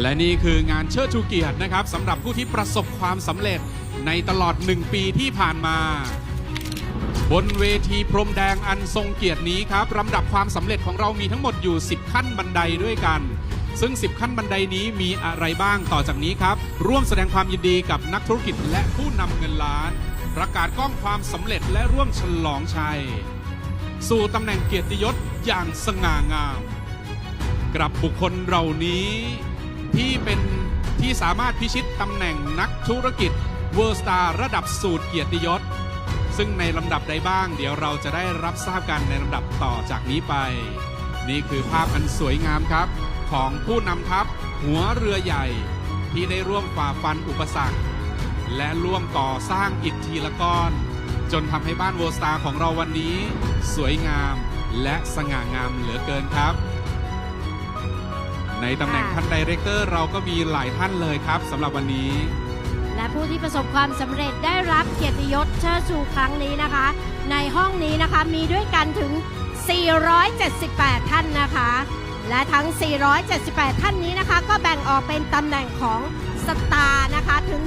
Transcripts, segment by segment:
และนี่คืองานเชิดชูเกียรตินะครับสำหรับผู้ที่ประสบความสำเร็จในตลอด 1 ปีที่ผ่านมา บนเวทีพรมแดงอันทรงเกียรตินี้ครับลำดับความสำเร็จของเรามีทั้งหมดอยู่ 10 ขั้นบันไดด้วยกัน ซึ่ง 10 ขั้นบันไดนี้มีอะไรบ้างต่อจากนี้ครับ ร่วมแสดงความยินดีกับนักธุรกิจและผู้นำเงินล้าน ประกาศกล้องความสำเร็จและร่วมฉลองชัย สู่ตำแหน่งเกียรติยศอย่างสง่างาม กับบุคคลเหล่านี้ ที่เป็นที่สามารถพิชิตตำแหน่งนักธุรกิจ World Star ระดับสูตรเกียรติยศ ซึ่งในลำดับใดบ้าง เดี๋ยวเราจะได้รับทราบกันในลำดับต่อจากนี้ไป นี่คือภาพอันสวยงามครับ ของผู้นำทัพหัวเรือใหญ่ ที่ได้ร่วมฝ่าฟันอุปสรรค และร่วมก่อสร้างอิฐทีละก้อน จนทำให้บ้านโวสตาร์ของเราวันนี้ สวยงามและสง่างามเหลือเกินครับ ในตำแหน่งท่านไดเรคเตอร์เราก็มีหลายท่านเลยครับสำหรับวันนี้ และผู้ที่ประสบความสำเร็จได้รับเกียรติยศเชิดชูครั้งนี้นะคะ ในห้องนี้นะคะมีด้วยกันถึง 478 ท่านนะคะ และทั้ง 478 ท่านนี้นะคะ ก็แบ่งออกเป็นตำแหน่งของสตาร์นะคะถึง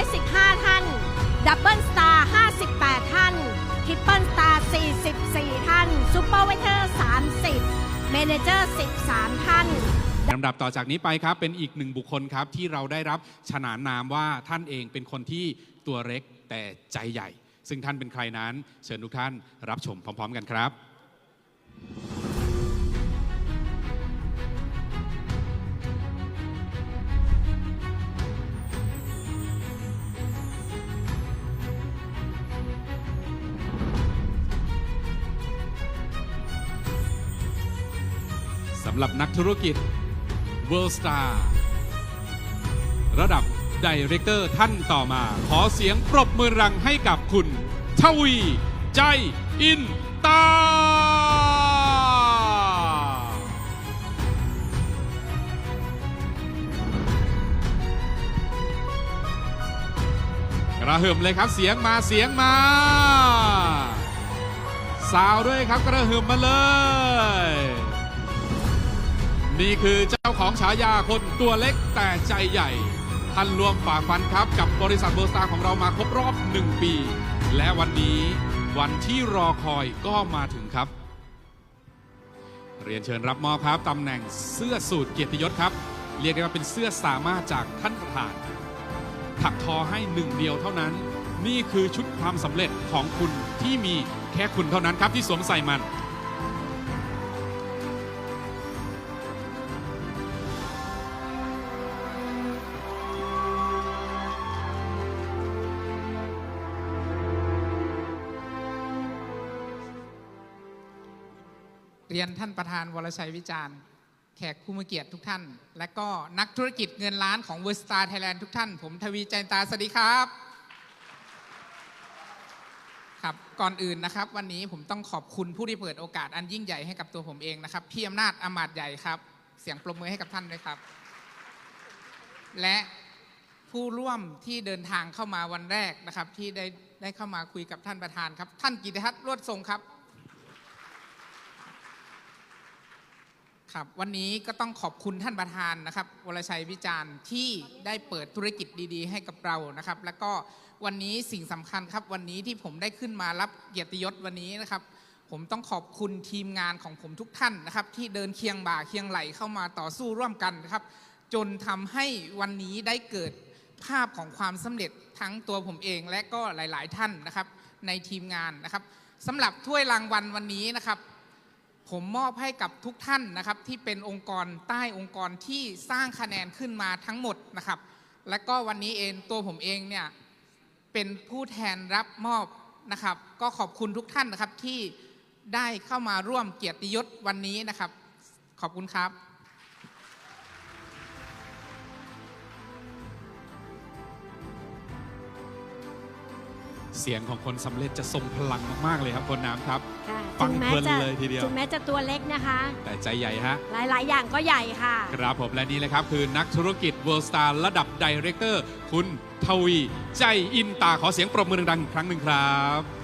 315 ท่าน ดับเบิลสตาร์ 58 ท่านทริปเปิลสตาร์ 44 ท่านซูเปอร์เวเทอร์ 30 เมเนเจอร์ 13 ท่าน ลำดับต่อจากนี้ไปครับ เป็นอีกหนึ่งบุคคลครับ ที่เราได้รับฉนานนามว่าท่านเองเป็นคนที่ตัวเล็กแต่ใจใหญ่ ซึ่งท่านเป็นใครนั้น เชิญทุกท่านรับชมพร้อม ๆ กันครับ สำหรับนักธุรกิจ World Star ระดับไดเรคเตอร์ท่านต่อมาขอเสียงปรบมือรังให้กับคุณ ทวี ใจอินตา กระหึ่มเลยครับเสียงมาเสียงมา สาวด้วยครับกระหึ่มมาเลย นี่คือเจ้าของฉายาคนตัวเล็กแต่ใจใหญ่ ท่านรวมฝ่าฟันครับกับบริษัทเบอร์สตาร์ของเรามาครบรอบ 1 ปี และวันนี้วันที่รอคอยก็มาถึงครับ เรียนเชิญรับมอบครับตำแหน่งเสื้อสูตรเกียรติยศครับ เรียกได้ว่าเป็นเสื้อสามารถจากท่านประธาน ถักทอให้หนึ่งเดียวเท่านั้น นี่คือชุดความสำเร็จของคุณที่มีแค่คุณเท่านั้นครับที่สวมใส่มัน เรียนท่านประธานวรชัยวิจารณ์ แขกผู้มีเกียรติทุกท่าน และก็นักธุรกิจเงินล้านของเวอร์สตาร์ไทยแลนด์ทุกท่าน ผมทวีใจตาสวัสดีครับครับก่อนอื่นนะครับ วันนี้ผมต้องขอบคุณผู้ที่เปิดโอกาสอันยิ่งใหญ่ให้กับตัวผมเองนะครับพี่อำนาจอมาตย์ใหญ่ครับ เสียงปรบมือให้กับท่านด้วยครับ และผู้ร่วมที่เดินทางเข้ามาวันแรกนะครับ ที่ได้ได้เข้ามาคุยกับท่านประธานครับ ท่านกิติทัศน์รวดทรงครับ ครับวันนี้ก็ต้องขอบคุณท่านประธานนะครับวรชัยวิจารณ์ที่ได้เปิดธุรกิจดีๆ ให้กับเรานะครับ แล้วก็วันนี้สิ่งสำคัญครับ วันนี้ที่ผมได้ขึ้นมารับเกียรติยศวันนี้นะครับ ผมต้องขอบคุณทีมงานของผมทุกท่านนะครับ ที่เดินเคียงบ่าเคียงไหลเข้ามาต่อสู้ร่วมกันนะครับ จนทำให้วันนี้ได้เกิดภาพของความสำเร็จทั้งตัวผมเองและก็หลาย ๆ ท่านนะครับ ในทีมงานนะครับสำหรับถ้วยรางวัลวันนี้นะครับ ผมมอบให้กับทุกท่านนะครับ ที่เป็นองค์กรใต้องค์กรที่สร้างคะแนนขึ้นมาทั้งหมดนะครับ และก็วันนี้เองตัวผมเองเนี่ยเป็นผู้แทนรับมอบนะครับ ก็ขอบคุณทุกท่านนะครับที่ได้เข้ามาร่วมเกียรติยศวันนี้นะครับ ขอบคุณครับ เสียงของคนสำเร็จจะทรงพลังมากๆเลยครับคนน้ำครับ ค่ะฟังถึแม้เพลินจะเลยทีเดียว ถึงแม้จะตัวเล็กนะคะ แต่ใจใหญ่ฮะ หลายๆ อย่างก็ใหญ่ค่ะ ครับผมและนี่เลยครับ คือนักธุรกิจ World Star ระดับไดเรคเตอร์ คุณทวี ใจอินตาขอเสียงปรบมือดังๆอีกครั้งหนึ่งครับ